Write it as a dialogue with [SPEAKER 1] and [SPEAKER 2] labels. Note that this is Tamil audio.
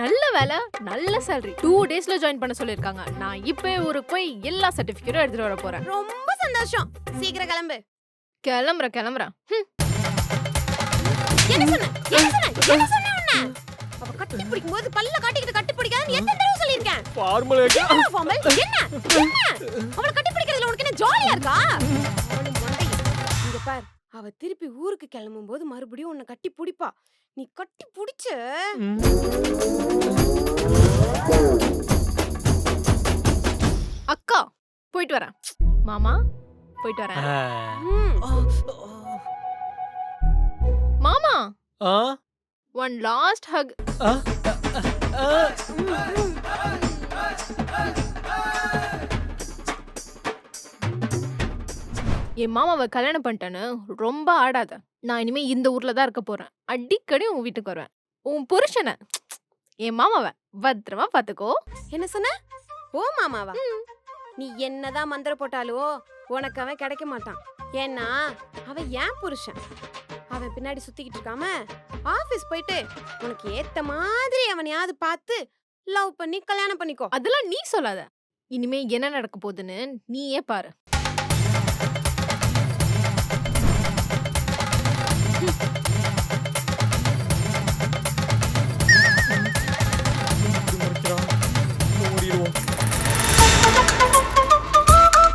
[SPEAKER 1] நல்ல வேலை நல்ல சேலரி டூ டேஸ்ல ஜாயின் பண்ண சொல்லிருக்காங்க நான் இப்பவே ஊருக்கு போய் எல்லா சர்டிபிகேட்டும் எடுத்துட்டு வர போறேன்.
[SPEAKER 2] ரொம்ப சந்தோஷம். சீக்கிரம் கிளம்பு.
[SPEAKER 1] கிளம்புறேன் கிளம்புறேன் ஹம்.
[SPEAKER 2] என்ன சொன்ன? என்ன சொன்ன? என்ன சொன்ன உன்ன? அவ கட்டி பிடிக்கும் போது பல்ல காட்டிக்கிட்டு கட்டி பிடிக்காதுன்னு எத்தனை தடவை சொல்லியிருக்கேன்?
[SPEAKER 3] ஃபார்முலா
[SPEAKER 2] என்ன ஃபார்மல் என்ன? என்ன? அவள கட்டி பிடிக்கிறதுல உனக்கு என்ன ஜாலியா இருக்கா. இங்க பார். அவ திருப்பி ஊருக்கு கிளம்பும் போது மறுபடியும் உன்னை கட்டி பிடிப்பா. நீ கட்டி பிடிச்ச.
[SPEAKER 1] அக்கா போயிட்டு வரேன். மாமா போயிட்டு வரேன்.
[SPEAKER 2] ம்,
[SPEAKER 1] மாமா!
[SPEAKER 3] ஆ?
[SPEAKER 1] ஒன் லாஸ்ட் ஹக்
[SPEAKER 3] ஆ ஆ?
[SPEAKER 1] என் மாமாவை கல்யாணம் பண்ணிட்டேன்னு ரொம்ப ஆடாத. நான் இனிமே இந்த ஊர்ல தான் இருக்க போறேன். அடிக்கடி உன் வீட்டுக்கு வருவேன். உன் புருஷனை. என் மாமாவை. பத்திரமா பாத்துக்கோ.
[SPEAKER 2] என்ன சொன்ன? ஓ மாமாவா? நீ என்னதான் மந்திர போட்டாலும் உனக்கு அவன் கிடைக்க மாட்டான். ஏன்னா அவன் ஏன் புருஷன். அவன் பின்னாடி சுத்திக்கிட்டு இருக்காம ஆபீஸ் போயிட்டு உனக்கு ஏத்த மாதிரி அவனையாவது பார்த்து லவ் பண்ணி கல்யாணம் பண்ணிக்கோ.
[SPEAKER 1] அதெல்லாம் நீ சொல்லாத. இனிமே என்ன நடக்க போகுதுன்னு நீயே பாரு.